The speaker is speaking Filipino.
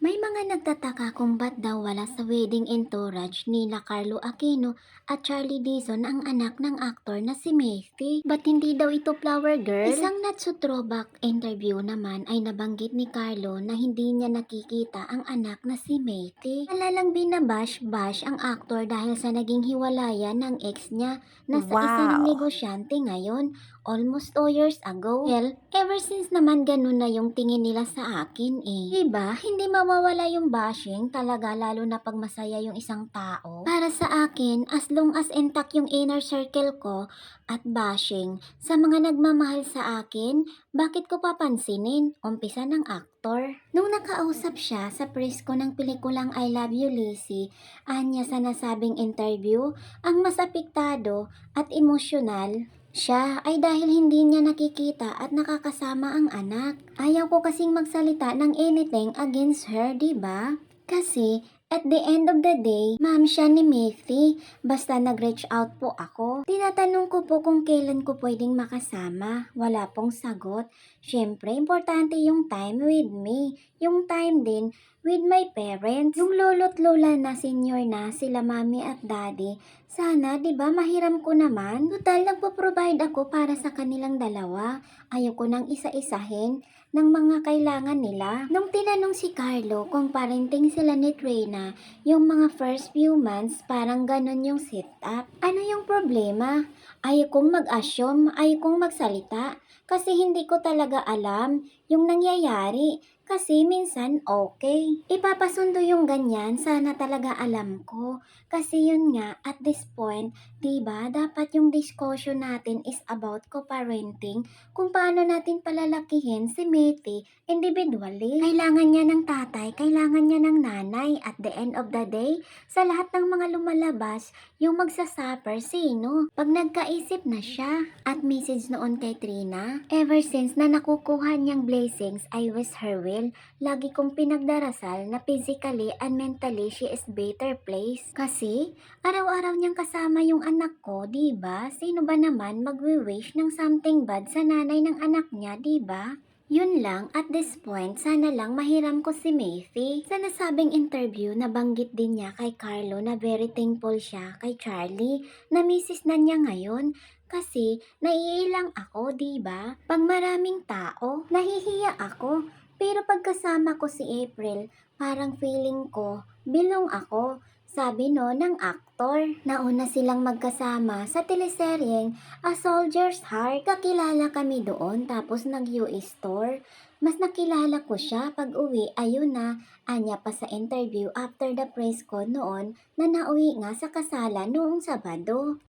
May mga nagtataka kung ba't daw wala sa wedding entourage nila Carlo Aquino at Charlie Dizon ang anak ng aktor na si Macy. Ba't hindi daw ito flower girl? Isang Natsu throwback interview naman ay nabanggit ni Carlo na hindi niya nakikita ang anak na si Macy. Alalang binabash-bash ang aktor dahil sa naging hiwalayan ng ex niya na sa Wow. negosyante ngayon almost 2 years ago. Well, ever since naman ganun na yung tingin nila sa akin eh. Diba? Hindi mawawala yung bashing talaga lalo na pag masaya yung isang tao. Para sa akin, as long as intact yung inner circle ko at bashing sa mga nagmamahal sa akin, bakit ko papansinin? Umpisa ng aktor. Nung nakausap siya sa press ko ng pelikulang I Love You Lizzie, anya sa nasabing interview, ang mas apektado at emosyonal siya ay dahil hindi niya nakikita at nakakasama ang anak. Ayaw ko kasing magsalita ng anything against her, di ba? Kasi at the end of the day, ma'am siya ni Matthew. Basta nag-reach out po ako. Tinatanong ko po kung kailan ko pwedeng makasama. Wala pong sagot. Siyempre, importante yung time with me. Yung time din with my parents. Yung lolo't lola na senior na sila mami at daddy, sana 'di ba mahiram ko naman. Total nagpo-provide ako para sa kanilang dalawa. Ayoko nang isa-isahin ng mga kailangan nila. Nung tinanong si Carlo kung parenting sila ni Trina, yung mga first few months parang ganun yung setup. Ano yung problema? Ayaw kong mag-assume, ayaw kong magsalita kasi hindi ko talaga alam yung nangyayari. Kasi minsan okay. Ipapasundo yung ganyan, sana talaga alam ko. Kasi yun nga, at this point, 'di ba dapat yung discussion natin is about co-parenting, kung paano natin palalakihin si Meti individually. Kailangan niya ng tatay, kailangan niya ng nanay. At the end of the day, sa lahat ng mga lumalabas, yung magsasuffer sino? Pag nagkaisip na siya. At message noon kay Trina, ever since na nakukuha niyang blessings, I wish her well. Lagi kong pinagdarasal na physically and mentally she is better place. Kasi, araw-araw niyang kasama yung anak ko, di ba? Sino ba naman magwi-wish ng something bad sa nanay ng anak niya, di ba? Yun lang, at this point, sana lang mahiram ko si Macy. Sa nasabing interview, nabanggit din niya kay Carlo na very thankful siya kay Charlie na misis na niya ngayon. Kasi, naiilang ako, di ba? Pag maraming tao, nahihiya ako. Pero pagkasama ko si April, parang feeling ko, bilong ako. Sabi no ng aktor. Nauna silang magkasama sa teleseryeng A Soldier's Heart. Kakilala kami doon tapos nag-US store. Mas nakilala ko siya pag uwi, ayun na, anya pa sa interview after the press ko noon na nauwi nga sa kasala noong Sabado.